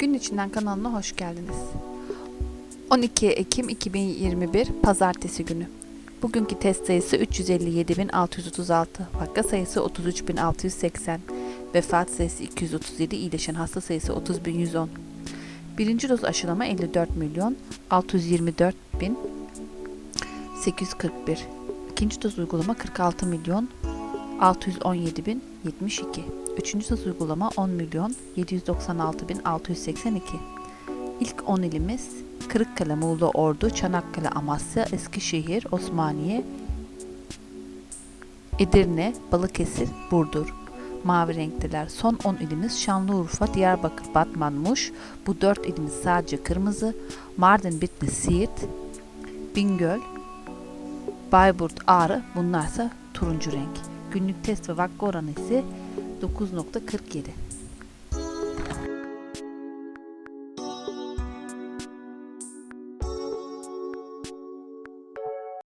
Gün içinden kanalına hoş geldiniz. 12 Ekim 2021 Pazartesi günü. Bugünkü test sayısı 357.636, vaka sayısı 33.680, vefat sayısı 237, iyileşen hasta sayısı 30.110. Birinci doz aşılama 54 milyon 624 bin 841. İkinci doz uygulama 46 milyon 617 bin 72. Üçüncü doz uygulama 10 milyon 796 bin 682. İlk 10 ilimiz Kırıkkale, Muğla, Ordu, Çanakkale, Amasya, Eskişehir, Osmaniye, Edirne, Balıkesir, Burdur. Mavi renkteler. Son 10 ilimiz Şanlıurfa, Diyarbakır, Batman, Muş. Bu 4 ilimiz sadece kırmızı. Mardin, Bitlis, Siirt, Bingöl, Bayburt, Ağrı bunlarsa turuncu renk. Günlük test ve vakka oranı ise 9.47.